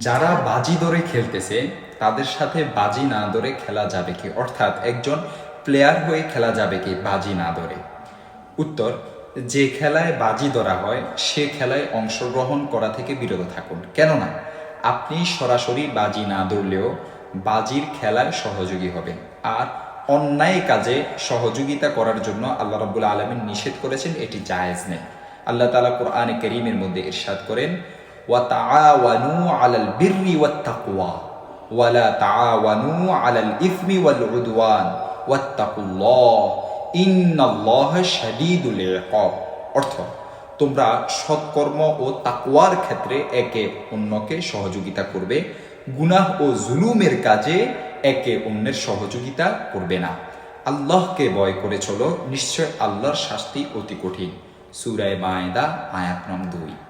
যারা বাজি ধরে খেলতেছে, তাদের সাথে বাজি না ধরে খেলা যাবে কি? অর্থাৎ একজন প্লেয়ার হয়ে খেলা যাবে কি বাজি না ধরে? উত্তর, যে খেলায় বাজি ধরা হয়, সে খেলায় অংশগ্রহণ করা থেকে বিরত থাকুন। কেননা, আপনি সরাসরি বাজি না ধরলেও বাজির খেলায় সহযোগী হবেন। আর অন্যায় কাজে সহযোগিতা করার জন্য আল্লাহ রাব্বুল আলমিন নিষেধ করেছেন, এটি জায়েজ নেই। আল্লাহ তালা কোরআনে করিমের মধ্যে ইরশাদ করেন ওয়া তাআওয়ানু আলাল বিররি ওয়াত তাকওয়া ওয়ালা তাআওয়ানু আলাল ইসমি ওয়াল উদওয়ান ওয়াত্তাকুল্লাহ ইন্নাল্লাহ শাদীদুল ইকাব অর্থ, তোমরা সৎকর্ম ও তাকওয়ার ক্ষেত্রে একে অন্যকে সহযোগিতা করবে, গুনাহ ও জুলুমের কাজে একে অন্যের সহযোগিতা করবে না। আল্লাহকে ভয় করে চলো, নিশ্চয় আল্লাহর শাস্তি অতি কঠিন। সুরায় মায়দা, আয়াত নং দুই।